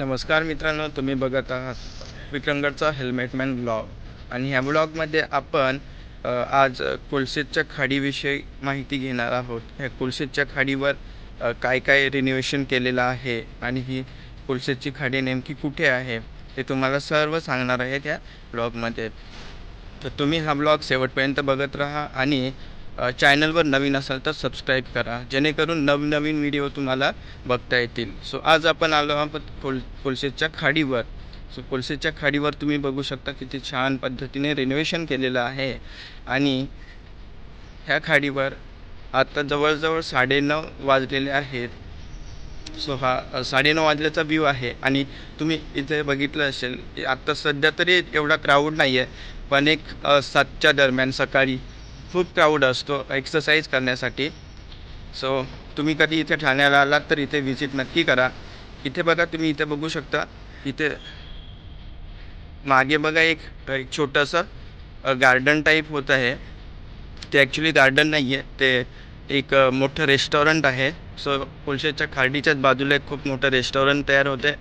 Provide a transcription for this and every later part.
नमस्कार मित्रांनो तुम्ही बघत आहात विक्रमगडचा हेल्मेटमॅन ब्लॉग आणि ह्या ब्लॉगमध्ये आपण आज कोलशेतच्या खाडीविषयी माहिती घेणार आहोत. ह्या कोलशेतच्या खाडीवर काय काय रिनोव्हेशन केलेलं आहे आणि ही कोलशेतची खाडी नेमकी कुठे आहे ते तुम्हाला सर्व सांगणार आहे त्या ब्लॉगमध्ये तर तुम्ही हा ब्लॉग शेवटपर्यंत बघत राहा आणि चॅनलवर नवीन असाल तर सबस्क्राईब करा. जेणेकरून नवनवीन व्हिडिओ तुम्हाला बघता येतील. सो आज आपण आलो आहोत कोल कोलशेतच्या खाडीवर. सो कोलशेतच्या खाडीवर तुम्ही बघू शकता किती छान पद्धतीने रिनोव्हेशन केलेलं आहे. आणि ह्या खाडीवर आता जवळजवळ साडेनऊ वाजलेले आहेत. सो हा साडेनऊ वाजल्याचा व्ह्यू आहे. आणि तुम्ही इथे बघितलं असेल आत्ता सध्या तरी एवढा क्राऊड नाही आहे पण एक सातच्या दरम्यान सकाळी खूप क्राऊड असतो एक्सरसाइज करण्यासाठी. सो तुम्ही कधी इथे ठाण्याला आलात तर इथे व्हिजिट नक्की करा. इथे बघा तुम्ही इथे बघू शकता. इथे मागे बघा एक एक छोटंसं गार्डन टाईप होत आहे. ते ॲक्च्युली गार्डन नाही आहे ते एक मोठं रेस्टॉरंट आहे. सो कोळशेच्या खाडीच्याच बाजूला एक खूप मोठं रेस्टॉरंट तयार होते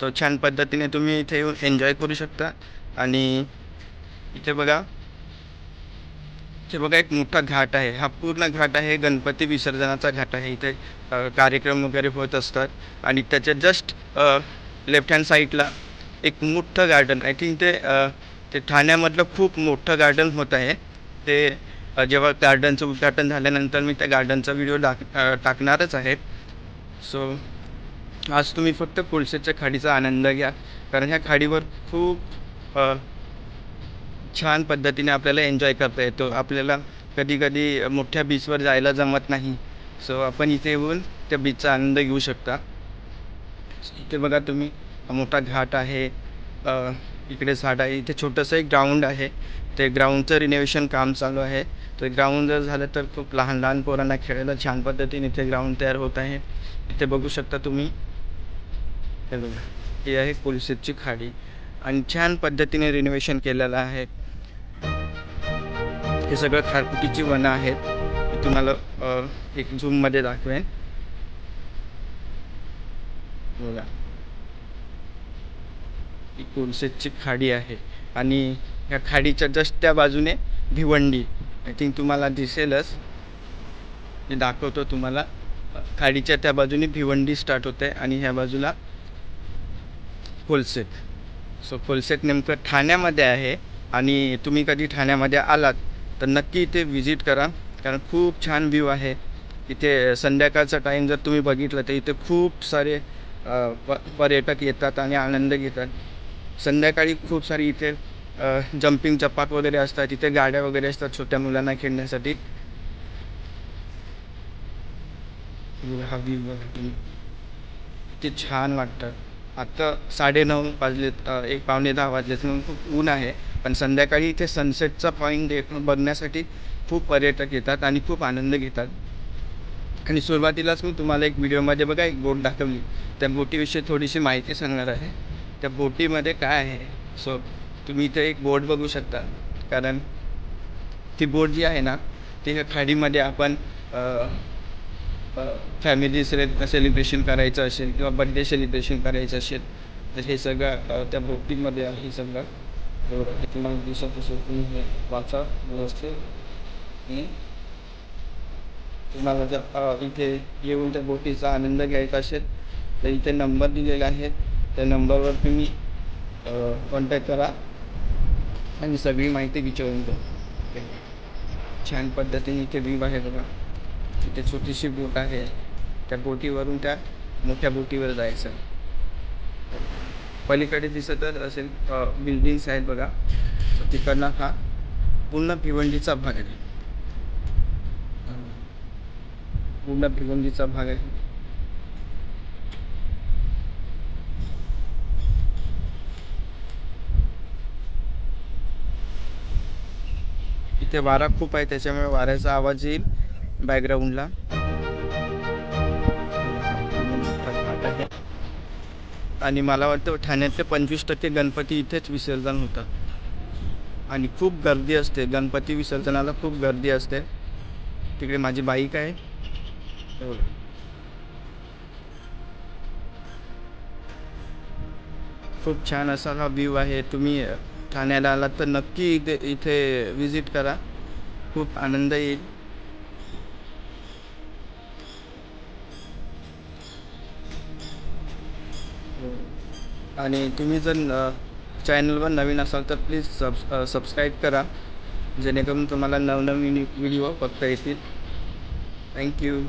तो छान पद्धतीने तुम्ही इथे येऊन एन्जॉय करू शकता. आणि इथे बघा हे बघा एक मोठा घाट आहे. हा पूर्ण घाट आहे गणपती विसर्जनाचा घाट आहे. इथे कार्यक्रम वगैरे होत असतात. आणि त्याच्या जस्ट लेफ्ट हँड साईडला एक मोठं गार्डन आय थिंक ते ते ठाण्यामधलं खूप मोठं गार्डन होत आहे. ते जेव्हा गार्डनचं उद्घाटन झाल्यानंतर मी त्या गार्डनचा व्हिडिओ टाक टाकणारच आहे. सो आज तुम्ही फक्त कोळशेच्या खाडीचा आनंद घ्या. कारण ह्या खाडीवर खूप छान पद्धतीने आपल्याला एन्जॉय करता येतो. आपल्याला कधी कधी मोठ्या बीचवर जायला जमत नाही. सो आपण इथे येऊन त्या बीचचा आनंद घेऊ शकता. इथे बघा तुम्ही मोठा घाट आहे. इकडे झाड आहे. इथे छोटंसं एक ग्राउंड आहे. ते ग्राउंडचं रिनोव्हेशन काम चालू आहे. तर ग्राउंड जर झालं तर खूप लहान लहान पोरांना खेळायला छान पद्धतीने इथे ग्राउंड तयार होत आहे. इथे बघू शकता तुम्ही. हे बघा. ही आहे कोलशेतची खाडी. आणि छान पद्धतीने रिनोव्हेशन केलेलं आहे. हे सगळं खारफुटीची वनं आहेत. मी तुम्हाला एक झूममध्ये दाखवेन. बघा. ही कोलसेटची खाडी आहे. आणि ह्या खाडीच्या जस्ट त्या बाजूने भिवंडी. आय थिंक तुम्हाला दिसेलच. मी दाखवतो तुम्हाला. खाडीच्या त्या बाजूने भिवंडी स्टार्ट होते आणि ह्या बाजूला कोलसेत सो कोलसेत नेमकं ठाण्यामध्ये आहे आणि तुम्ही कधी ठाण्यामध्ये आलात तर नक्की इथे व्हिजिट करा. कारण खूप छान व्ह्यू आहे. इथे संध्याकाळचा टाईम जर तुम्ही बघितलं तर इथे खूप सारे प पर्यटक येतात आणि आनंद घेतात. संध्याकाळी खूप सारी इथे जम्पिंग चपाक वगैरे असतात. इथे गाड्या वगैरे असतात छोट्या मुलांना खेळण्यासाठी. हा व्ह्यू ते छान वाटतं. आत्ता साडेनऊ वाजलेत एक पावणे दहा वाजलेत म्हणून खूप ऊन आहे. पण संध्याकाळी इथे सनसेटचा पॉईंट देख बघण्यासाठी खूप पर्यटक येतात आणि खूप आनंद घेतात. आणि सुरुवातीलाच मी तुम्हाला एक व्हिडिओमध्ये बघा एक बोट दाखवली. त्या बोटीविषयी थोडीशी माहिती सांगणार आहे. त्या बोटीमध्ये काय आहे? सो तुम्ही इथे एक बोट बघू शकता. कारण ती बोट जी आहे ना ती खाडीमध्ये आपण फॅमिली सेले सेलिब्रेशन करायचं असेल किंवा बड्डे सेलिब्रेशन करायचं असेल तर हे सगळं त्या बोटीमध्ये हे सगळं. तुम्हाला दिसत असेल तुम्ही हे वाचा व्यवस्थित. आणि तुम्हाला जर इथे येऊन त्या बोटीचा आनंद घ्यायचा असेल तर इथे नंबर दिलेला आहे. त्या नंबरवर तुम्ही कॉन्टॅक्ट करा. आणि सगळी माहिती विचारून घ्या. छान पद्धतीने इथे व्ह्यू आहे बघा. इथे छोटीशी बोट आहे. त्या बोटीवरून त्या मोठ्या बोटीवर जायचं. पलीकडे दिसतच असेल बिल्डिंग्स आहेत बघा. तर तिकडनं हा पूर्ण भिवंडीचा भाग आहे. पूर्ण भिवंडीचा भाग आहे. इथे वारा खूप आहे त्याच्यामुळे वाऱ्याचा आवाज येईल बॅकग्राऊंडला आणि मला वाटतं ठाण्यातले पंचवीस टक्के गणपती इथेच विसर्जन होतात आणि खूप गर्दी असते. गणपती विसर्जनाला खूप गर्दी असते. तिकडे माझी बाईक आहे खूप छान असा हा व्ह्यू आहे. तुम्ही ठाण्याला आलात तर नक्की इथे इथे विजिट करा. खूप आनंद येईल. आणि तुम्ही जर चॅनलवर नवीन असाल तर प्लीज सब सबस्क्राईब करा. जेणेकरून तुम्हाला नवनवीन व्हिडिओ बघता येतील. थँक्यू